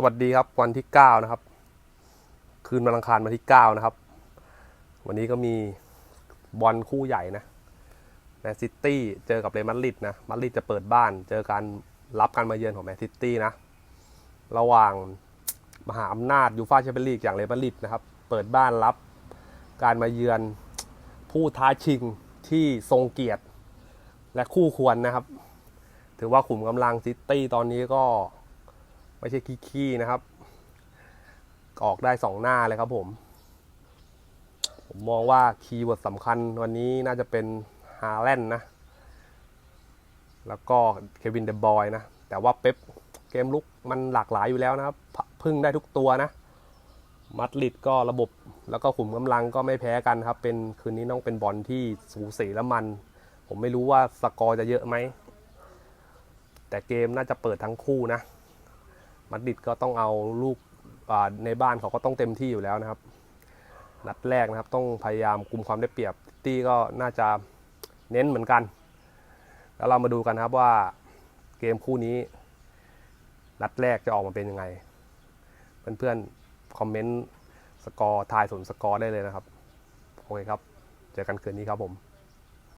สวัสดีครับวันที่ 9 นะครับ คืนวันอังคารวันที่ 9 นะครับ วันนี้ก็มีบอลคู่ใหญ่นะแมนซิตี้เจอกับเรอัลมาดริดนะมาดริดจะเปิดบ้าน เจอการรับการมาเยือนของแมนซิตี้นะ ระหว่างมหาอำนาจยูฟ่าแชมเปี้ยนลีกอย่างเรอัลมาดริดนะครับ เปิดบ้านรับการมาเยือนผู้ท้าชิงที่ทรงเกียรติและคู่ควรนะครับ ถือว่าขุมกำลังซิตี้ตอนนี้ก็ ไม่ใช่ขี้ๆนะครับ ออกได้สองหน้าเลยครับผม ผมมองว่าคีย์เวิร์ดสำคัญวันนี้น่าจะเป็นฮาแลนด์นะ แล้วก็เควินเดบอยนะ แต่ว่าเป๊ปเกมลุกมันหลากหลายอยู่แล้วนะครับ พึ่งได้ทุกตัวนะ มัดริดก็ระบบแล้วก็ขุมกำลังก็ไม่แพ้กันครับ เป็นคืนนี้ต้องเป็นบอลที่สูสีและมัน ผมไม่รู้ว่าสกอร์จะเยอะไหม แต่เกมน่าจะเปิดทั้งคู่นะ มาดริดก็ต้องเอาลูกในบ้านเขาก็ต้องเต็มที่อยู่แล้วนะครับ นัดแรกนะครับต้องพยายามกุมความได้เปรียบตี้ก็น่าจะเน้นเหมือนกัน แล้วเรามาดูกันครับว่าเกมคู่นี้ นัดแรกจะออกมาเป็นยังไง เพื่อนๆคอมเมนต์สกอร์ทายส่วนสกอร์ได้เลยนะครับ โอเคครับ เจอกันคืนนี้ครับผม